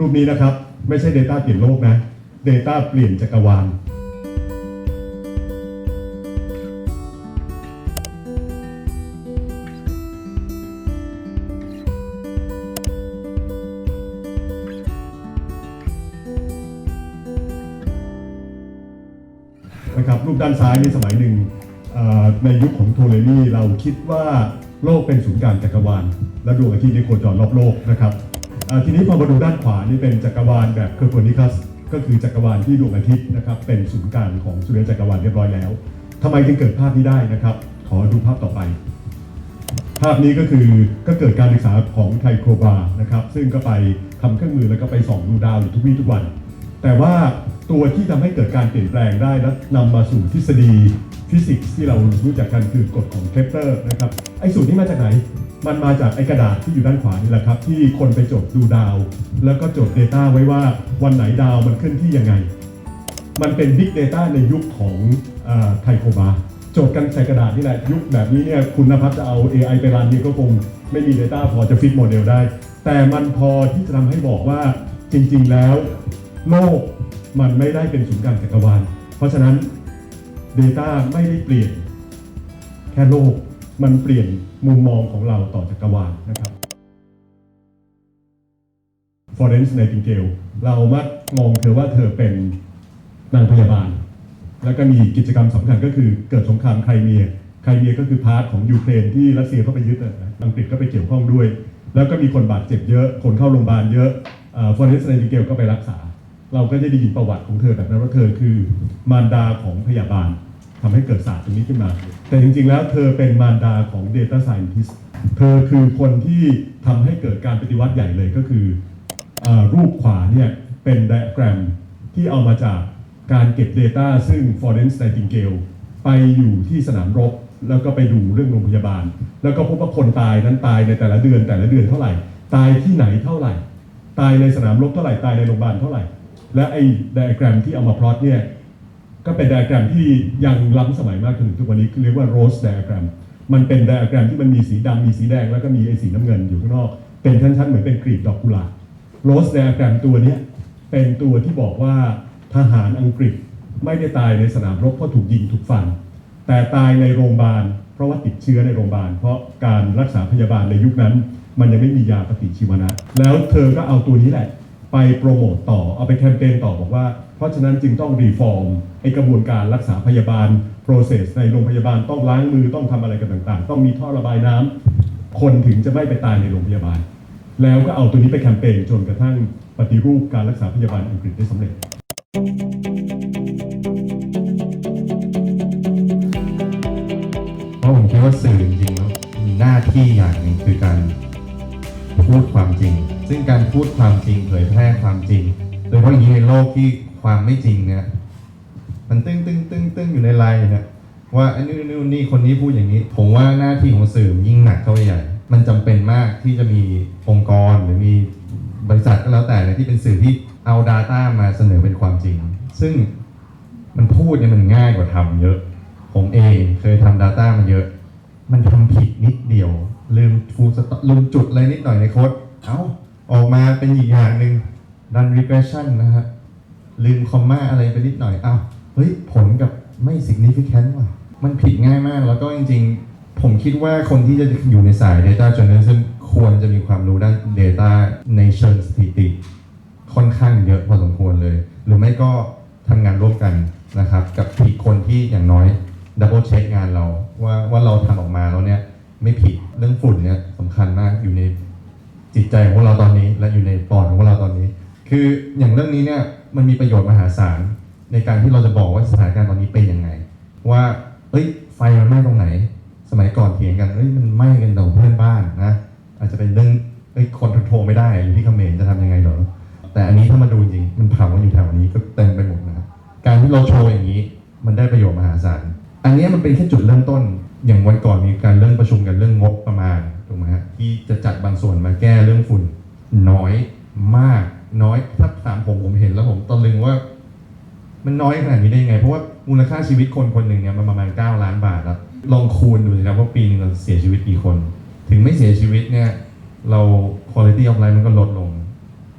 รูปนี้นะครับ ไม่ใช่ Data เปลี่ยนโลกนะ Data เปลี่ยนจักรวาล นะครับ รูปด้านซ้ายในสมัยหนึ่งในยุคของโทเลมีเราคิดว่าโลกเป็นศูนย์กลางจักรวาล และดวงอาทิตย์ได้โคจรรอบโลกนะครับ ทีนี้พอมาดูด้านขวานี่เป็นจักรวาลแบบเคอร์โพนิคัสก็คือจักรวาลที่ดวงอาทิตย์นะครับเป็นศูนย์กลางของสุริยจักรวาลเรียบร้อยแล้วทำไมจึงเกิดภาพนี้ได้นะครับ ขอดูภาพต่อไป ภาพนี้ก็คือก็เกิดการศึกษาของไทโครบานะครับซึ่งก็ไปทำเครื่องมือแล้วก็ไปส่องดูดาวอยู่ทุกวี่ทุกวัน แต่ว่าตัวที่ทำให้เกิดการเปลี่ยนแปลงได้และนำมาสู่ทฤษฎีฟิสิกส์ที่เรารู้จักกันคือกฎของเคปเลอร์นะครับไอ้สูตรนี้มาจากไหน มันมาจากไอ้กระดาษที่อยู่ด้านขวานี่แหละครับ ที่คนไปจดดูดาว แล้วก็จด Data ไว้ว่าวันไหนดาวมันเคลื่อนที่ยังไง มันเป็น Big Data ในยุคของไทโคบาจทย์กันใส่กระดาษนี่แหละยุคแบบนี้เนี่ยคุณนภัสจะเอา AI ไปรันนี่ก็คงไม่มี Data พอจะฟิตโมเดลได้ แต่มันพอที่จะทำให้บอกว่าจริง ๆ แล้ว โลกมันไม่ได้เป็นศูนย์กลางจักรวาล เพราะฉะนั้น Data ไม่ได้เปลี่ยนแค่โลก มันเปลี่ยนมุมมองของเราต่อจักรวาลนะครับฟอเรนซ์ในติงเกลเรามักมองเธอว่าเธอเป็นนางพยาบาล แล้วก็มีกิจกรรมสำคัญก็คือเกิดสงครามไครเมีย ไครเมียก็คือพาร์ทของยูเครนที่รัสเซียเข้าไปยึดนะอังกฤษก็ไปเกี่ยวข้องด้วย แล้วก็มีคนบาดเจ็บเยอะ คนเข้าโรงพยาบาลเยอะฟอเรนซ์ในติงเกลก็ไปรักษา เราก็จะได้ยินประวัติของเธอแบบนั้นว่าเธอคือมารดาของพยาบาล ทำให้เกิดศาสตร์ตรงนี้ขึ้นมา แต่จริงๆ แล้วเธอเป็นมารดาของ Data Scientist เธอคือคนที่ทำให้เกิดการปฏิวัติใหญ่เลยก็คือเอ่อรูปขวาเนี่ยเป็นไดอะแกรมที่เอามาจากการเก็บ Data ซึ่ง Florence Nightingale ไปอยู่ที่สนามรบ แล้วก็ไปดูเรื่องโรงพยาบาล แล้วก็พบว่าคนตายนั้นตายในแต่ละเดือนแต่ละเดือนเท่าไหร่ ตายที่ไหนเท่าไหร่ ตายในสนามรบเท่าไหร่ตายในโรงพยาบาลเท่าไหร่ และไอ้ไดอะแกรมที่เอามาพลอตเนี่ย ก็เป็นไดอะแกรมที่ยังล้ำสมัยมากจนถึงทุกวันนี้เรียกว่า rose diagram มันเป็นไดอะแกรมที่มันมีสีดำมีสีแดงแล้วก็มีไอ้สีน้ำเงินอยู่ข้างนอก เป็นชั้นๆเหมือนเป็นกลีบดอกกุหลาบ rose diagram ตัวนี้เป็นตัวที่บอกว่าทหารอังกฤษไม่ได้ตายในสนามรบเพราะถูกยิงถูกฟัน แต่ตายในโรงพยาบาล เพราะว่าติดเชื้อในโรงพยาบาล เพราะการรักษาพยาบาลในยุคนั้น มันยังไม่มียาปฏิชีวนะ แล้วเธอก็เอาตัวนี้แหละ ไปโปรโมตต่อเอาไปแคมเปญต่อบอกว่า เพราะฉะนั้นจึงต้องรีฟอร์มไอกระบวนการรักษาพยาบาล process ในโรงพยาบาลต้องล้างมือต้องทำอะไรกันต่างๆ ต้องมีท่อระบายน้ำคนถึงจะไม่ไปตายในโรงพยาบาล แล้วก็เอาตัวนี้ไปแคมเปญจนกระทั่งปฏิรูปการรักษาพยาบาลอังกฤษได้สำเร็จเพราะผมคิดว่าสื่อจริงๆแล้วมีหน้าที่อย่างหนึ่งคือการ พูดความจริง ซึ่งการพูดความจริงเผยแพร่ความจริงโดยเฉพาะอย่างนี้ในโลกที่ความไม่จริงเนี่ยมันตึ้งตึ้งตึ้งตึ้งอยู่ในไลน์เนี่ยว่าอันนี้นู่นนี่คนนี้พูดอย่างนี้ ผมว่าหน้าที่ของสื่อยิ่งหนักเข้าไปใหญ่ มันจำเป็นมากที่จะมีองค์กรหรือมีบริษัทก็แล้วแต่เลยที่เป็นสื่อที่เอา Data มาเสนอเป็นความจริง ซึ่งมันพูดเนี่ยมันง่ายกว่าทำเยอะ ผมเองเคยทำ Data มาเยอะ มันทำผิดนิดเดียว ลืมฟูสตลืมจุดอะไรนิดหน่อยในโค้ดเอ้าออกมาเป็นอีกอย่างหนึ่ง run regression นะฮะลืมคอมมาอะไรไปนิดหน่อยอ้าวเฮ้ยผลกับไม่ significant ว่ะมันผิดง่ายมากแล้วก็จริงๆ ผมคิดว่าคนที่จะอยู่ในสาย data journalism ควรจะมีความรู้ด้าน data ในเชิงสถิติ ค่อนข้างเยอะพอสมควรเลย หรือไม่ก็ทำงานร่วมกันนะครับ กับอีกคนที่อย่างน้อยดับเบิลเช็คงานเราว่าว่าเราทำออกมาแล้วเนี่ย ไม่ผิดเรื่องฝุ่นเนี่ยสำคัญมากอยู่ในจิตใจของเราตอนนี้ และอยู่ในปอดของเราตอนนี้ คืออย่างเรื่องนี้เนี่ยมันมีประโยชน์มหาศาลในการที่เราจะบอกว่าสถานการณ์ตอนนี้เป็นยังไง ว่าเอ้ยไฟมันไหม้ตรงไหน สมัยก่อนเถียงกันเอ้ยมันไหม้กันแต่เพื่อนบ้านนะอาจจะเป็นเรื่องเอ้ยคนโทรไม่ได้อยู่ที่เขมรจะทำยังไงเหรอแต่อันนี้ถ้ามาดูจริงมันเผากันอยู่แถวนี้ก็เต็มไปหมดนะครับการที่เราโชว์อย่างนี้ มันได้ประโยชน์มหาศาลอันนี้มันเป็นแค่จุดเริ่มต้น อย่างวันก่อนมีการเรื่องประชุมกันเรื่องงบประมาณถูกไหมฮะที่จะจัดบางส่วนมาแก้เรื่องฝุ่นน้อยมากน้อยถ้าถามผมผมเห็นแล้วผมตะลึงว่า มันน้อยขนาดนี้ได้ยังไง เพราะว่ามูลค่าชีวิตคนคนหนึ่งเนี่ยมันประมาณ 9 ล้านบาทแล้วลองคูณดูสิครับว่าปีหนึงเราเสียชีวิตกี่คน ถึงไม่เสียชีวิตเนี่ย เรา quality of life มันก็ลดลง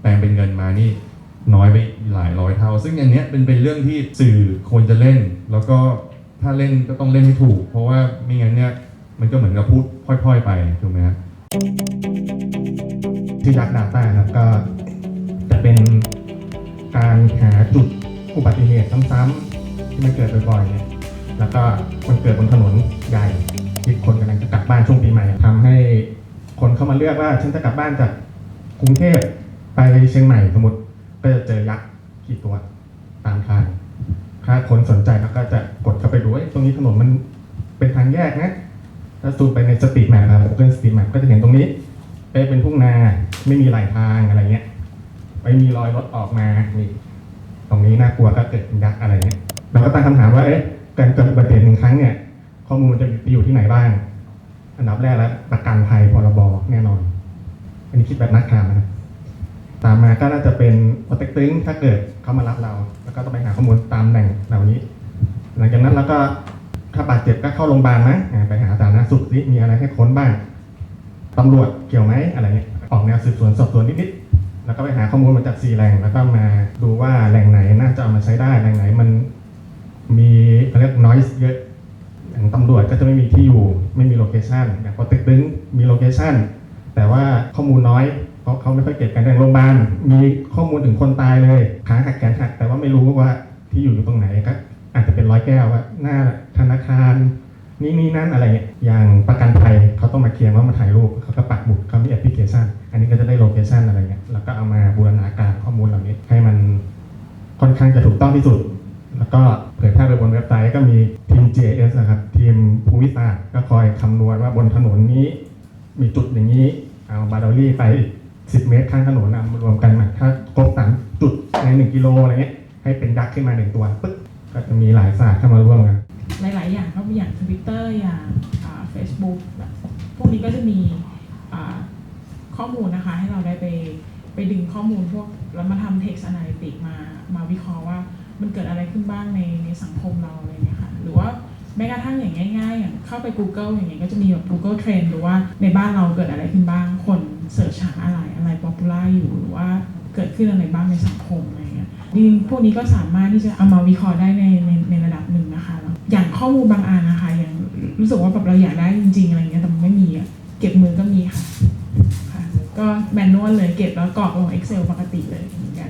แปลงเป็นเงินมานี่น้อยไปหลายร้อยเท่า ซึ่งอันเนี้ยเป็นเป็นเรื่องที่สื่อควรจะเล่น แล้วก็ ถ้าเล่นก็ต้องเล่นให้ถูก เพราะว่าไม่งั้นเนี่ยมันก็เหมือนกับพูดพล่อย ๆ ไปถูกไหมครับที่ยักษ์ดาต้าครับก็จะเป็นการหาจุดอุบัติเหตุซ้ำๆที่มันเกิดบ่อยๆเนี่ยแล้วก็มันเกิดบนถนนใหญ่ที่คนกำลังจะกลับบ้านช่วงปีใหม่ทำให้คนเข้ามาเลือกว่าฉันจะกลับบ้านจากกรุงเทพไปเชียงใหม่สมมติก็จะเจอยักษ์กี่ตัวตามทางถ้าคนสนใจเขาก็จะ กดเข้าไปดูเอ้ตรงนี้ถนนมันเป็นทางแยกนะถ้าซูมไปในสตรีทแมปนะครับ Google Street Map ก็จะเห็นตรงนี้เอ๊ะเป็นทุ่งนาไม่มีไหลทางอะไรเงี้ยไม่มีรอยรถออกมานี่ตรงนี้น่ากลัวก็เกิดยักษ์อะไรเงี้ยเราก็ตั้งคำถามว่าเอ๊ะการเกิดอุบัติเหตุหนึ่งครั้งเนี่ยข้อมูลมันจะไปอยู่ที่ไหนบ้าง อันดับแรกแล้วประกันภัยพรบแน่นอน อันนี้คิดแบบนักข่าวนะตามมาก็น่าจะเป็นปเต็กตึงถ้าเกิดเขามารับเรา แล้วก็ต้องไปหาข้อมูลตามแหล่งเหล่านี้ หลังจากนั้นเราก็ถ้าบาดเจ็บก็เข้าโรงพยาบาลนะไปหาสาธารณสุขสิมีอะไรให้ค้นบ้างตำรวจเกี่ยวไหมอะไรเงี้ยออกแนวสืบสวนสอบสวนนิดๆแล้วก็ไปหาข้อมูลมาจากสี่แหล่งแล้วก็มาดูว่าแหล่งไหนน่าจะเอามาใช้ได้แหล่งไหนมันมีเขาเรียก noise เยอะอย่างตำรวจก็จะไม่มีที่อยู่ไม่มีโลเคชันอย่างพอตึกตึงมีโลเคชันแต่ว่าข้อมูลน้อยเพราะเขาไม่ค่อยเก็บกันอย่างโรงพยาบาลมีข้อมูลถึงคนตายเลยขาหักแขนหักแต่ว่าไม่รู้ว่าที่อยู่อยู่ตรงไหนก็ อาจจะเป็นร้อยแก้วว่าหน้าธนาคารนี่นี่นั่นอะไรเงี้ยอย่างประกันภัยเขาต้องมาเคลมว่ามาถ่ายรูปเขาก็ปักหมุดเขามีแอปพลิเคชัน อันนี้ก็จะได้โลเคชันอะไรเงี้ยแล้วก็เอามาบูรณาการข้อมูลเหล่านี้ให้มันค่อนข้างจะถูกต้องที่สุด แล้วก็เผยแพร่ไปบนเว็บไซต์ก็มีทีม gs นะครับ ทีมภูมิศาสตร์ก็คอยคำนวณว่าบนถนนนี้มีจุดอย่างนี้ เอาบาดอรี่ไป 10 เมตรข้างถนนนะรวมกันมาถ้าครบสามจุดใน 1 กิโลอะไรเงี้ยให้เป็นยักษ์ขึ้นมาหนึ่งตัวปึ๊บ ก็จะมีหลายศาสตร์เข้ามาร่วมกัน หลาย ๆ อย่างก็มีอย่าง Twitter อย่างเฟซบุ๊กพวกนี้ก็จะมีข้อมูลนะคะให้เราได้ไปไปดึงข้อมูลพวกแล้วมาทำ text analytic มามาวิเคราะห์ว่ามันเกิดอะไรขึ้นบ้างในในสังคมเราอะไรเงี้ยค่ะหรือว่าแม้กระทั่งอย่างง่ายๆอย่างเข้าไป Google อย่างเงี้ยก็จะมีแบบ Google Trend หรือว่าในบ้านเราเกิดอะไรขึ้นบ้าง คนเสิร์ชหาอะไรอะไร popular อยู่หรือว่าเกิดขึ้นอะไรบ้างในสังคมอะไร นี่พวกนี้ก็สามารถที่จะเอามาวิเคราะห์ได้ในในในระดับหนึ่งนะคะ อย่างข้อมูลบางอันนะคะ อย่างรู้สึกว่าแบบเราอยากได้จริงๆอะไรเงี้ยแต่มันไม่มีอะเก็บมือก็มีค่ะ ก็แมนนวลเลยเก็บแล้วกรอกลง Excel ปกติเลยเหมือนกัน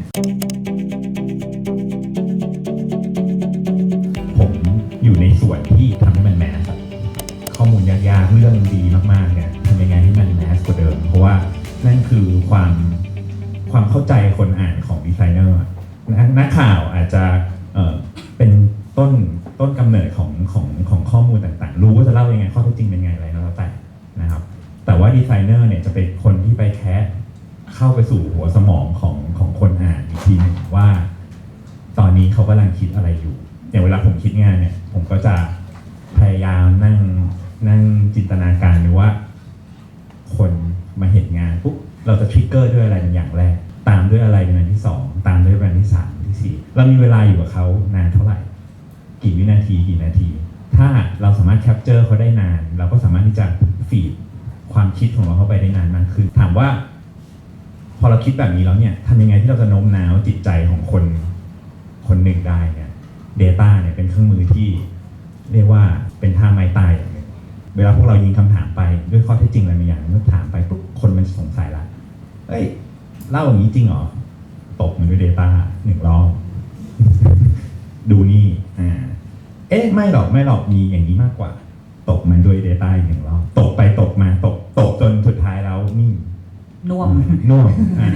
ผมอยู่ในส่วนที่ทำให้มันแมสข้อมูลยากๆเรื่องดีมากๆเนี่ยทำยังไงให้มันแมสกว่าเดิม เพราะว่านั่นคือความความเข้าใจคนอ่านของดีไซเนอร์ อะนักข่าวอาจจะเเป็นต้นต้นกำเนิดของของของข้อมูลต่างๆ รู้ว่าจะเล่ายังไงข้อเท็จจริงเป็นไงอะไรก็แล้วแต่นะครับ แต่ว่าดีไซเนอร์เนี่ยจะเป็นคนที่ไปแคะเข้าไปสู่หัวสมองของของคนอ่านอีกทีหนึงว่า ตอนนี้เขากำลังคิดอะไรอยู่อย่างเวลาผมคิดงานเนี่ย ผมก็จะพยายามนั่งนั่งจินตนาการดูว่า คนมาเห็นงานปุ๊บเราจะทริกเกอร์ด้วยอะไรเป็นอย่างแรก ตามด้วยอะไรเป็นอันที่สองตามด้วยเป็นอันที่สามที่สี่เรามีเวลาอยู่กับเขานานเท่าไหร่ กี่วินาทีกี่นาที ถ้าเราสามารถแคปเจอร์เขาได้นาน เราก็สามารถที่จะฟีดความคิดของเราเข้าไปได้นานมากขึ้นถามว่า พอเราคิดแบบนี้แล้วเนี่ยทำยังไงที่เราจะโน้มน้าวจิตใจของคนคนหนึ่งได้เนี่ย Data เนี่ยเป็นเครื่องมือที่เรียกว่าเป็นท่าไม้ตายอย่างหนึ่งเวลาพวกเรายิงคำถามไปด้วยข้อเท็จจริงอะไรบางอย่างเมื่อถามไปปุ๊บคนมันสงสัยละเอ้ย เล่าอย่างนี้จริงเหรอตบมันด้วย Data หนึ่งรอบ ดูนี่อ่าเอ๊ะไม่หรอกไม่หรอกมีอย่างนี้มากกว่าตบมันด้วย Data อีกหนึ่งรอบตบไปตบมาตบตบจนสุดท้ายแล้วนี่น่วมน่วมอะ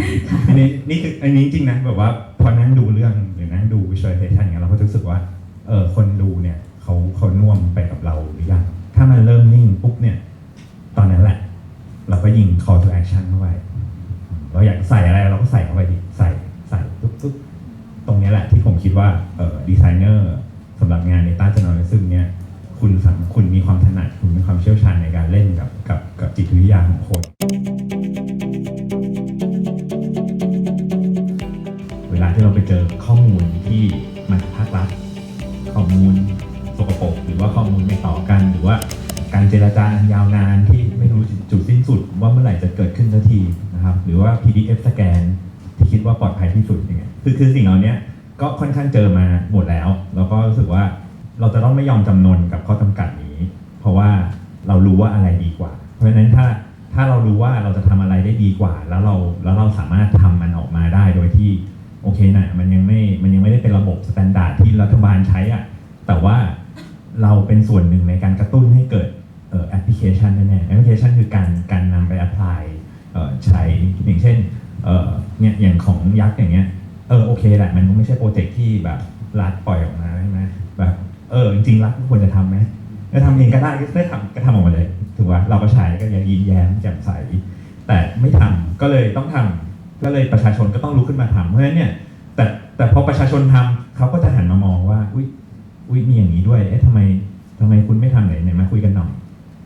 อันนี้นี่คืออันนี้จริงนะแบบว่าพอนั่งดูเรื่องหรือนั่งดู visualization อย่างเงี้ยเราก็จะรู้สึกว่าเออคนดูเนี่ยเขาเขาน่วมไปกับเราหรือยังถ้ามันเริ่มนิ่งปุ๊บเนี่ย ตอนนั้นแหละ เราก็ยิง call to action เข้าไป ดีไซเนอร์สำหรับงาน Data Journalism เนี่ยคุณสามคุณมีความถนัดคุณมีความเชี่ยวชาญในการเล่นกับกับกับจิตวิทยาของคนเวลาที่เราไปเจอข้อมูลที่มาจากภาครัฐข้อมูลสกปรกหรือว่าข้อมูลไม่ต่อกัน หรือว่าการเจรจาอันยาวนานที่ไม่รู้จุดสิ้นสุดว่าเมื่อไหร่จะเกิดขึ้นสักทีนะครับ หรือว่า PDF สแกนที่คิดว่าปลอดภัยที่สุดอย่างเงี้ยคือคือสิ่งเหล่านี้ ก็ค่อนข้างเจอมาหมดแล้ว แล้วก็รู้สึกว่าเราจะต้องไม่ยอมจำนนกับข้อจำกัดนี้ เพราะว่าเรารู้ว่าอะไรดีกว่า เพราะฉะนั้นถ้าถ้าเรารู้ว่าเราจะทำอะไรได้ดีกว่า แล้วเราแล้วเราสามารถทำมันออกมาได้โดยที่โอเคนะมันยังไม่มันยังไม่ได้เป็นระบบสแตนดาร์ดที่รัฐบาลใช้อะแต่ว่าเราเป็นส่วนหนึ่งในการกระตุ้นให้เกิดเออแอปพลิเคชันแน่ๆแอปพลิเคชันคือการการนำไป apply เออใช้อย่างเช่นเออเนี่ยอย่างของยักษ์อย่างเงี้ย เออโอเคแหละมันไม่ใช่โปรเจกต์ที่แบบรัฐปล่อยออกมาใช่ไหมแบบเออจริงๆรัฐควรจะทำไหมจะทำเองก็ได้ก็ได้ทำก็ทำออกมาเลยถูกป่ะเราก็ใช้ก็ยังยิ้มแย้มแจ่มใส แต่ไม่ทำก็เลยต้องทำก็เลยประชาชนก็ต้องลุกขึ้นมาทำเพราะฉะนั้นเนี่ยแต่แต่พอประชาชนทำเขาก็จะหันมามองว่าอุ้ยอุ้ยมีอย่างนี้ด้วยเอ๊ะทำไมทำไมคุณไม่ทำไหนไหนมาคุยกันหน่อย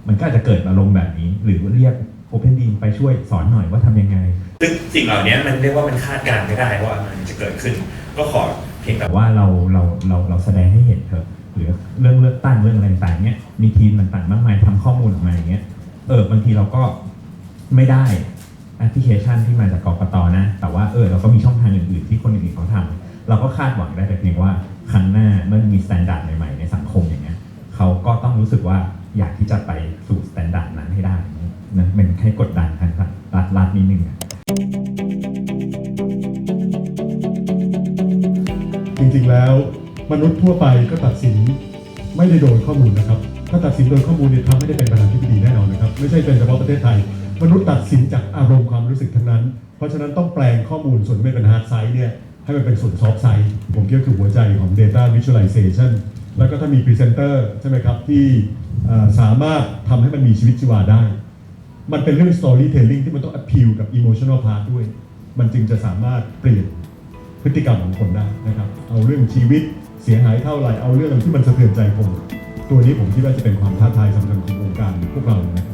มันก็อาจจะเกิดอารมณ์แบบนี้ หรือเรียก Open d e a m ไปช่วยสอนหน่อยว่าทำยังไง ซึ่งสิ่งเหล่านี้มันเรียกว่ามันคาดการณ์ไม่ได้ว่ามันจะเกิดขึ้น ก็ขอเพียงแต่ว่าเราเราเราเราแสดงให้เห็นเถอะหรือเรื่องเลือกตั้งเรื่องอะไรต่างๆเนี้ยมีทีมต่างๆมากมายทำข้อมูลออกมาอย่างเงี้ยเออบางทีเราก็ไม่ได้แอปพลิเคชันที่มาจากกกตนะ แต่ว่าเออเราก็มีช่องทางอื่นๆที่คนอื่นๆเขาทำเราก็คาดหวังได้แต่เพียงว่าครั้งหน้าเมื่อมีสแตนดาร์ดใหม่ๆในสังคมอย่างเงี้ยเขาก็ต้องรู้สึกว่าอยากที่จะไปสู่สแตนดาร์ดนั้นให้ได้ นะเป็นแค่กดดันทางรัฐรัฐนิดนึงอะจริงๆแล้ว มนุษย์ทั่วไปก็ตัดสินไม่ได้โดยข้อมูลนะครับ ถ้าตัดสินโดยข้อมูลเนี่ยทำไม่ได้เป็นประธานาธิบดีแน่นอนนะครับ ไม่ใช่เป็นเฉพาะประเทศไทย มนุษย์ตัดสินจากอารมณ์ความรู้สึกทั้งนั้น เพราะฉะนั้นต้องแปลงข้อมูลส่วนที่ไม่เป็นฮาร์ดไซส์เนี่ยให้มันเป็นส่วนซอฟต์ไซส์ผมคิดว่าคือหัวใจของ Data Visualization แล้วก็ถ้ามีพรีเซนเตอร์ใช่ไหมครับ ที่สามารถทำให้มันมีชีวิตชีวาได้ มันเป็นเรื่อง storytelling ที่มันต้อง appeal กับ emotional part ด้วย มันจึงจะสามารถเปลี่ยนพฤติกรรมของคนได้นะครับ เอาเรื่องชีวิตเสียหายเท่าไหร่ เอาเรื่องที่มันสะเทือนใจคน ตัวนี้ผมคิดว่าจะเป็นความท้าทายสำคัญของวงการพวกเรานะ